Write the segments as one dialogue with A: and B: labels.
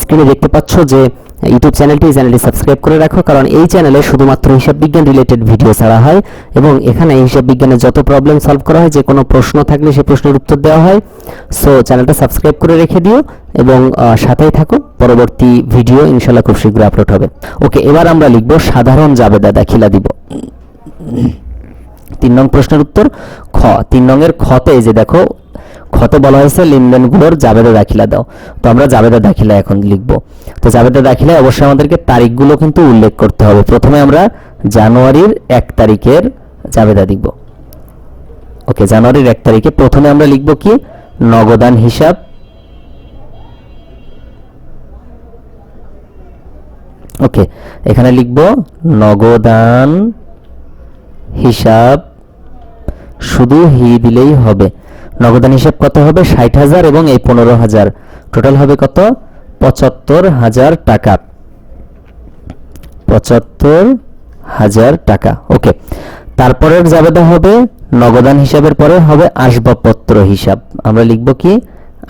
A: স্ক্রিনে দেখতে পাচ্ছ যে ইউটিউব চ্যানেলটি এই চ্যানেলটি সাবস্ক্রাইব করে রাখো, কারণ এই চ্যানেলে শুধুমাত্র হিসাব বিজ্ঞান রিলেটেড ভিডিও ছাড়া হয় এবং এখানে হিসাব বিজ্ঞানের যত প্রবলেম সলভ করা হয় যে কোনো প্রশ্ন থাকলে সেই প্রশ্নের উত্তর দেওয়া হয়। সো চ্যানেলটা সাবস্ক্রাইব করে রেখে দিও এবং সাথেই থাকো। পরবর্তী ভিডিও ইনশাল্লাহ খুব শীঘ্রই আপলোড হবে। ওকে এবার আমরা লিখব, সাধারণ জাবেদা দাখিলা দিব। তিন নং প্রশ্নের উত্তর, খ। তিন নংয়ের খতে এই যে দেখো খতে বলা হয়েছে লেনদেনগুলোর জাবেদা দাখিলা দাও। তো আমরা জাবেদা দাখিলা এখন লিখব। তো জাবেদা দাখিলায় অবশ্যই আমাদেরকে তারিখগুলো কিন্তু উল্লেখ করতে হবে। প্রথমে আমরা জানুয়ারির এক তারিখের জাবেদা দিব ওকে, জানুয়ারির এক তারিখে প্রথমে আমরা লিখব কি? নগদান হিসাব। ওকে, এখানে লিখব নগদান হিসাব। শুধু হি দিলেই হবে। নগদান হিসাব কত হবে? ষাট হাজার এবং এই পনেরো হাজার। টোটাল হবে কত? পঁচাত্তর হাজার টাকা। পঁচাত্তর হাজার টাকা। ওকে তারপরের জাবেদা হবে নগদান হিসাবের পরে হবে আসবাবপত্র হিসাব। আমরা লিখব কি?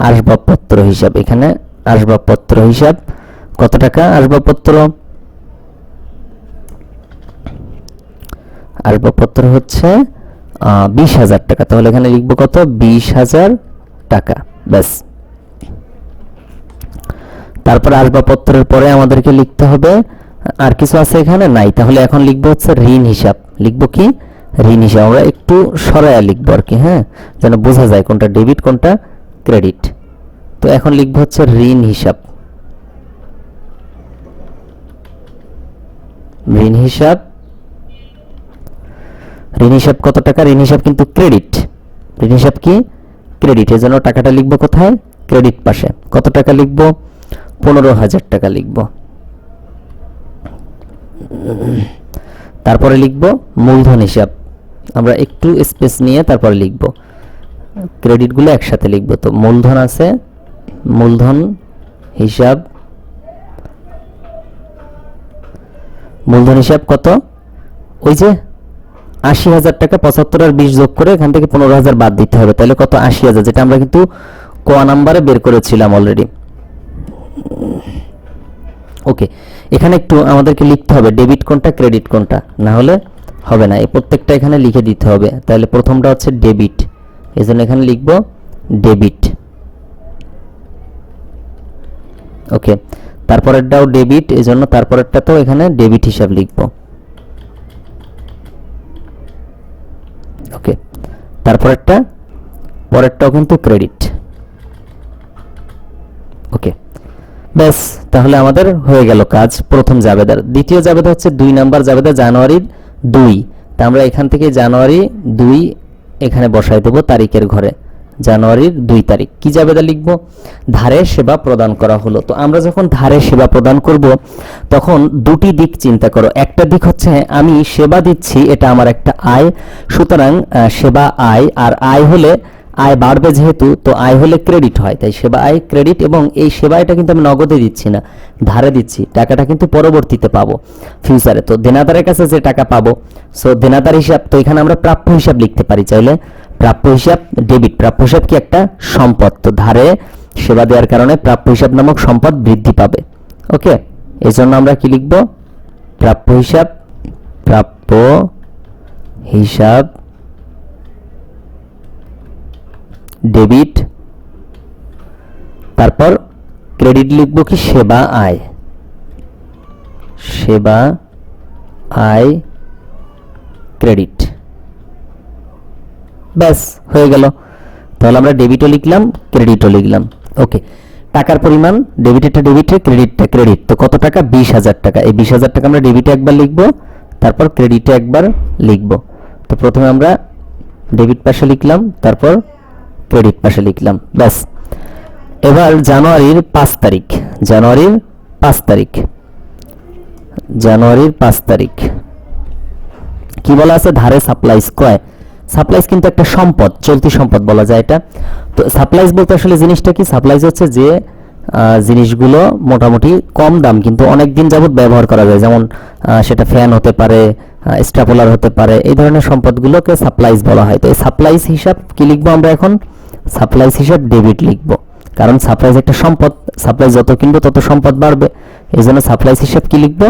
A: আসবাবপত্র হিসাব। এখানে আসবাবপত্র হিসাব। কত টাকা আসবাবপত্র? আসবাবপত্র হচ্ছে বিশ হাজার টাকা। তাহলে এখানে লিখব কত? বিশ হাজার টাকা। ব্যাস। তারপর আসবাবপত্রের পরে আমাদেরকে লিখতে হবে, আর কিছু আছে এখানে? নাই। তাহলে এখন লিখব হচ্ছে ঋণ হিসাব। লিখব কি? ঋণ হিসাব। আমরা একটু সরায়া লিখব আর কি হ্যাঁ? যেন বোঝা যায় কোনটা ডেবিট, কোনটা ক্রেডিট। তো এখন লিখব হচ্ছে ঋণ হিসাব। ঋণ হিসাব। ঋণ হিসাব কত টাকা ঋণ হিসাব কিন্তু ক্রেডিট ঋণ হিসাব কি? ক্রেডিট এর জন্য টাকাটা লিখব কোথায়? ক্রেডিট পাশে। কত টাকা লিখব? পনেরো হাজার টাকা লিখব। তারপরে লিখব মূলধন হিসাব। আমরা একটু স্পেস নিয়ে তারপরে লিখব। ক্রেডিটগুলো একসাথে লিখব। তো মূলধন আছে, মূলধন হিসাব। মূলধন হিসাব কত? ওই যে আশি হাজার টাকা পঁচাত্তর আর বিশ যোগ করে এখান থেকে পনেরো হাজার বাদ দিতে হবে। তাহলে কত? আশি হাজার, যেটা আমরা কিন্তু ক নাম্বারে বের করেছিলাম অলরেডি ওকে এখানে একটু আমাদেরকে লিখতে হবে ডেবিট কোনটা ক্রেডিট কোনটা? না হলে হবে না, এই প্রত্যেকটা এখানে লিখে দিতে হবে। তাহলে প্রথমটা হচ্ছে ডেবিট এই জন্য এখানে লিখব ডেবিট ওকে তারপরেরটাও ডেবিট এই জন্য তারপরেরটা তো এখানে ডেবিট হিসাব লিখব। ওকে তারপরেরটা, পরেরটাও কিন্তু ক্রেডিট ওকে ব্যাস, তাহলে আমাদের হয়ে গেল কাজ, প্রথম জাবেদার। দ্বিতীয় জাবেদা হচ্ছে দুই নাম্বার জাবেদা, জানুয়ারির দুই। তা আমরা এখান থেকে জানুয়ারি দুই এখানে বসাই দেবো তারিখের ঘরে। জানুয়ারির দুই তারিখ। কি জাবেদা লিখব? ধারে সেবা প্রদান করা হলো। তো আমরা যখন ধারে সেবা প্রদান করব, তখন দুটি দিক চিন্তা করো। একটা দিক হচ্ছে, আমি সেবা দিচ্ছি, এটা আমার একটা আয়। সুতরাং সেবা আয়, আর আয় হলে আয় বাড়বে যেহেতু, তো আয় হলে ক্রেডিট হয়। তাই সেবা আয় ক্রেডিট এবং এই সেবাটা কিন্তু আমি নগদে দিচ্ছি না, ধারে দিচ্ছি। টাকাটা কিন্তু পরবর্তীতে পাবো ফিউচারে তো দেনাদারের কাছে যে টাকা পাবো সো দেনাদার হিসাব, তো এখানে আমরা প্রাপ্য হিসাব লিখতে পারি চাইলে। প্রাপ্য হিসাব ডেবিট প্রাপ্য হিসাব কি একটা সম্পদ? তো ধারে সেবা দেওয়ার কারণে প্রাপ্য হিসাব নামক সম্পদ বৃদ্ধি পাবে। ওকে এই জন্য আমরা কি লিখব? প্রাপ্য হিসাব প্রাপ্য হিসাব ডেবিট তারপর ক্রেডিট লিখব কি? সেবা আয়। সেবা আয় ক্রেডিট ব্যাস, হয়ে গেল। তাহলে আমরা ডেবিটও লিখলাম ক্রেডিটও লিখলাম। ওকে টাকার পরিমাণ ডেবিটেরটা ডেবিটে ক্রেডিটটা ক্রেডিট তো কত টাকা? বিশ হাজার টাকা। এই বিশ হাজার টাকা আমরা ডেবিটে একবার লিখব, তারপর ক্রেডিটে একবার লিখব। তো প্রথমে আমরা ডেবিট পাশে লিখলাম, তারপর ক্রেডিট পাশে লিখলাম। ব্যাস। এবার জানুয়ারির পাঁচ তারিখ। জানুয়ারির পাঁচ তারিখ। জানুয়ারির পাঁচ তারিখ। কি বলা আছে? ধারে সাপ্লাই কয় সাপ্লাইজ কিন্তু একটা সম্পদ, চলতি সম্পদ বলা যায় এটা। তো সাপ্লাইজ বলতে আসলে জিনিসটা কি? সাপ্লাইজ হচ্ছে যে জিনিসগুলো মোটামুটি কম দাম, কিন্তু অনেক দিন যাবত ব্যবহার করা যায়। যেমন সেটা ফ্যান হতে পারে স্ট্যাপলার হতে পারে, এই ধরনের সম্পদগুলোকে সাপ্লাইজ বলা হয়। তো এই সাপ্লাইজ হিসাব কি লিখব আমরা এখন? সাপ্লাইজ হিসাব ডেবিট লিখব। কারণ সাপ্লাইজ একটা সম্পদ সাপ্লাই যত কিনবো তত সম্পদ বাড়বে। এই জন্য সাপ্লাইজ হিসাব কি লিখব?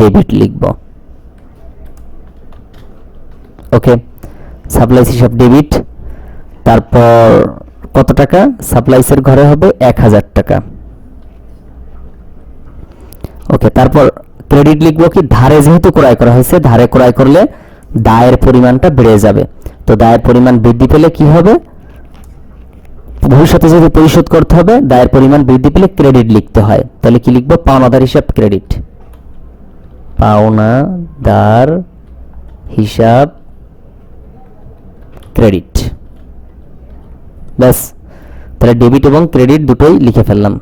A: ডেবিট লিখব। ওকে? সাপ্লাইস হিসাব ডেবিট তারপর কত টাকা? সাপ্লাইসের ঘরে হবে এক হাজার টাকা। ওকে তারপর ক্রেডিট লিখব কি? ধারে যেহেতু ক্রয় করা হয়েছে, ধারে ক্রয় করলে দায়ের পরিমাণটা বেড়ে যাবে। তো দায়ের পরিমাণ বৃদ্ধি পেলে কি হবে? ভবিষ্যতে যদি পরিশোধ করতে হবে, দায়ের পরিমাণ বৃদ্ধি পেলে ক্রেডিট লিখতে হয়। তাহলে কি লিখব? পাওনাদার হিসাব ক্রেডিট পাওনাদার হিসাব ক্রেডিট ব্যাস, তাহলে ডেবিট এবং ক্রেডিট দুটোই লিখে ফেললাম।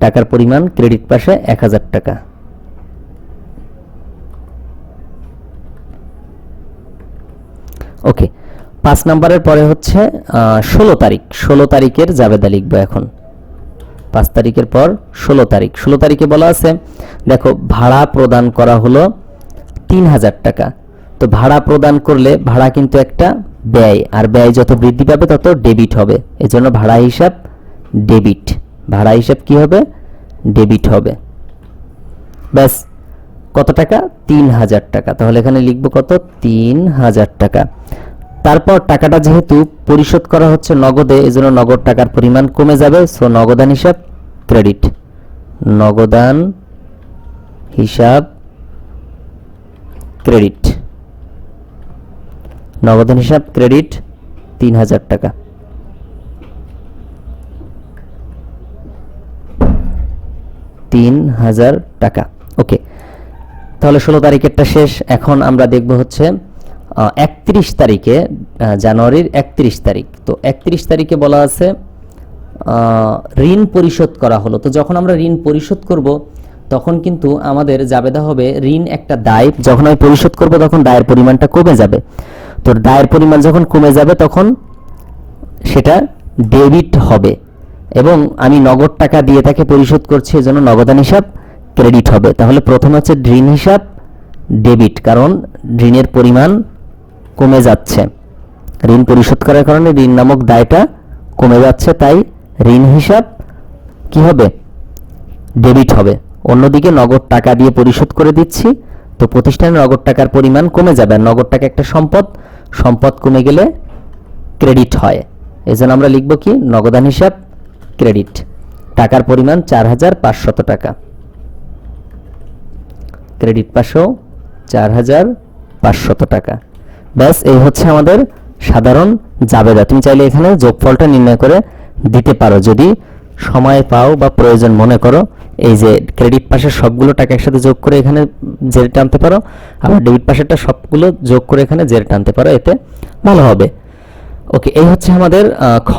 A: টাকার পরিমাণ ক্রেডিট পাশে এক হাজার টাকা। ওকে পাঁচ নাম্বারের পরে হচ্ছে ষোলো তারিখ। ষোলো তারিখের জাবেদা লিখব এখন। পাঁচ তারিখের পর ষোলো তারিখ। ষোলো তারিখে বলা আছে, দেখো, ভাড়া প্রদান করা হলো তিন হাজার টাকা। তো ভাড়া প্রদান করলে ভাড়া কিন্তু একটা ব্যয়, আর ব্যয় যত বৃদ্ধি পাবে তত ডেবিট হবে। এজন্য ভাড়া হিসাব ডেবিট ভাড়া হিসাব কি হবে? ডেবিট হবে। ব্যাস, কত টাকা? তিন হাজার টাকা। তাহলে এখানে লিখব কত? তিন হাজার টাকা। তারপর টাকাটা যেহেতু পরিশোধ করা হচ্ছে নগদে, এজন্য নগদ টাকার পরিমাণ কমে যাবে। সো নগদান হিসাব ক্রেডিট নগদান হিসাব ক্রেডিট নগদান হিসাব, ক্রেডিট তিন হাজার টাকা। তিন হাজার টাকা। ওকে, তাহলে ষোলো তারিখেরটা শেষ। এখন আমরা দেখব হচ্ছে একত্রিশ তারিখে জানুয়ারির একত্রিশ তারিখ। তো একত্রিশ তারিখে বলা আছে ঋণ পরিশোধ করা হলো। তো যখন আমরা ঋণ পরিশোধ করব, তখন কিন্তু আমাদের জাবেদা হবে ঋণ একটা দায়। যখন আমি পরিশোধ করব, তখন দায়ের পরিমাণটা কমে যাবে। তো দায়ের পরিমাণ যখন কমে যাবে তখন সেটা ডেবিট হবে। এবং আমি নগদ টাকা দিয়ে তাকে পরিশোধ করছি, এজন্য নগদান হিসাব ক্রেডিট হবে। তাহলে প্রথম হচ্ছে ঋণ হিসাব ডেবিট কারণ ঋণের পরিমাণ কমে যাচ্ছে। ঋণ পরিশোধ করার কারণে ঋণ নামক দায়টা কমে যাচ্ছে, তাই ঋণ হিসাব কি হবে? ডেবিট হবে। অন্যদিকে নগদ টাকা দিয়ে পরিশোধ করে দিচ্ছি, তো প্রতিষ্ঠানে নগদ টাকার পরিমাণ কমে যাবে। নগদ টাকা একটা সম্পদ সম্পদ কমে গেলে ক্রেডিট হয়। এজন্য আমরা লিখব কি? নগদান হিসাব ক্রেডিট টাকার পরিমাণ চার হাজার পাঁচশত টাকা। ক্রেডিট পাশেও চার হাজার পাঁচশত টাকা। ব্যাস, এই হচ্ছে আমাদের সাধারণ জাবেদা। তুমি চাইলে এখানে যোগফলটা নির্ণয় করে দিতে পারো। যদি সময় পাও বা প্রয়োজন মনে করো এই যে ক্রেডিট পাশের সবগুলো টাকা একসাথে যোগ করে এখানে জেরে টানতে পারো, আবার ডেবিট পাশেরটা সবগুলো যোগ করে এখানে জেরে টানতে পারো, এতে ভালো হবে। ওকে এই হচ্ছে আমাদের খ